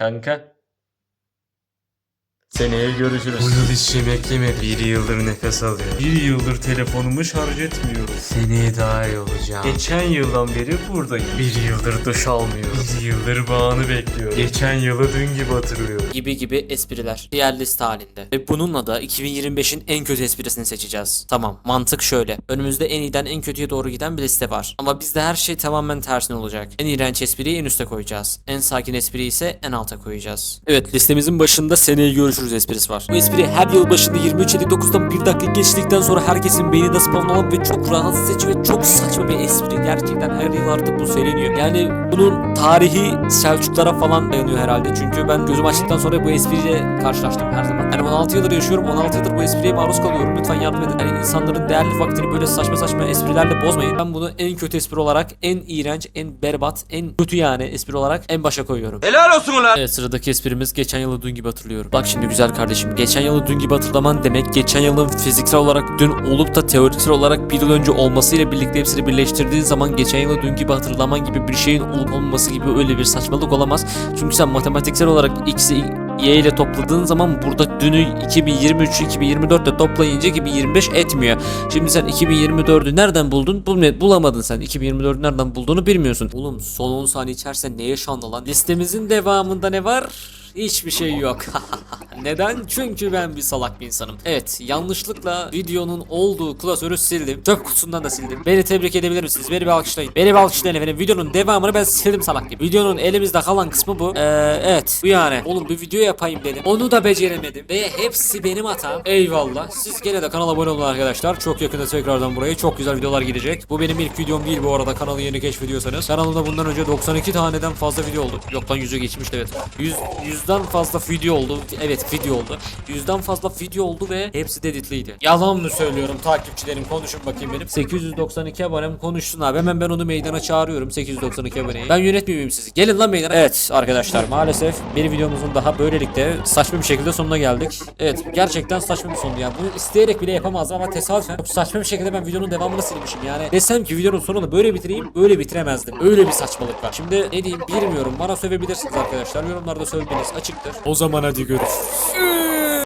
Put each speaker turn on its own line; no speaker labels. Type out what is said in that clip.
看看。Seneye görüşürüz.
Bu yıl hiç yemek yemedi. Bir yıldır nefes alıyor.
Bir yıldır telefonumu şarj etmiyorum.
Seneye daha iyi olacağım.
Geçen yıldan beri buradayım.
Bir yıldır duş almıyorum.
Bir yıldır bağını bekliyorum.
Geçen yılı dün gibi hatırlıyorum.
gibi gibi espriler diğer liste halinde. Ve bununla da 2025'in en kötü esprisini seçeceğiz. Tamam mantık şöyle. Önümüzde en iyiden en kötüye doğru giden bir liste var. Ama bizde her şey tamamen tersine olacak. En iğrenç espriyi en üste koyacağız. En sakin espriyi ise en alta koyacağız. Evet listemizin başında seneye görüşürüz esprisi var. Bu espri her yıl başında 23.59'dan bir dakika geçtikten sonra herkesin beyninde spawnlanan ve çok rahatsız edici ve çok saçma bir espri. Gerçekten her yıl artık bu söyleniyor. Yani bunun tarihi Selçuklara falan dayanıyor herhalde. Çünkü ben gözüm açtıktan sonra bu espriyle karşılaştım her zaman. Yani 16 yıldır yaşıyorum. 16 yıldır bu espriye maruz kalıyorum. Lütfen yardım edin. Yani insanların değerli vaktini böyle saçma saçma esprilerle bozmayın. Ben bunu en kötü espri olarak, en iğrenç, en berbat, en kötü yani espri olarak en başa koyuyorum.
Helal olsun ulan.
Evet sıradaki esprimiz geçen yılı dün gibi hatırlıyorum. Bak şimdi güzel kardeşim. Geçen yılı dün gibi hatırlaman demek geçen yılın fiziksel olarak dün olup da teoriksel olarak bir yıl önce olmasıyla birlikte hepsini birleştirdiğin zaman geçen yılı dün gibi hatırlaman gibi bir şeyin olup olmaması gibi öyle bir saçmalık olamaz. Çünkü sen matematiksel olarak x'i y ile topladığın zaman burada dünü 2023 2024 ile toplayınca 2025 etmiyor. Şimdi sen 2024'ü nereden buldun? Bulamadın sen. 2024'ü nereden bulduğunu bilmiyorsun. Oğlum son 10 saniye içerisinde ne yaşandı lan? Listemizin devamında ne var? Hiçbir şey yok. Neden? Çünkü ben bir salak bir insanım. Evet, yanlışlıkla videonun olduğu klasörü sildim. Çöp kutusundan da sildim. Beni tebrik edebilir misiniz? Beni bir alkışlayın. Beni bir alkışlayın efendim. Videonun devamını ben sildim salak gibi. Videonun elimizde kalan kısmı bu. Ee, evet, bu yani. Oğlum bir video yapayım dedim. Onu da beceremedim. Ve hepsi benim hatam. Eyvallah. Siz gene de kanala abone olun arkadaşlar. Çok yakında tekrardan buraya çok güzel videolar gelecek. Bu benim ilk videom değil bu arada. Kanalı yeni keşfediyorsanız. Kanalımda bundan önce 92 taneden fazla video oldu. Yok lan 100'ü geçmişti evet. 100, 100'den fazla video oldu. Evet video oldu. 100'den fazla video oldu ve hepsi de editliydi. Yalan mı söylüyorum takipçilerim konuşun bakayım benim. 892 abonem konuşsun abi. Hemen ben onu meydana çağırıyorum 892 aboneyi. Ben yönetmeyeyim sizi. Gelin lan meydana. Evet arkadaşlar maalesef bir videomuzun daha böylelikle saçma bir şekilde sonuna geldik. Evet gerçekten saçma bir sondu ya. Bunu isteyerek bile yapamazdım ama tesadüfen çok saçma bir şekilde ben videonun devamını silmişim yani. Desem ki videonun sonunu böyle bitireyim böyle bitiremezdim. Öyle bir saçmalık var. Şimdi ne diyeyim bilmiyorum. Bana sövebilirsiniz arkadaşlar. Yorumlarda sövmeniz açıktır. O zaman hadi görüşürüz. Ooh.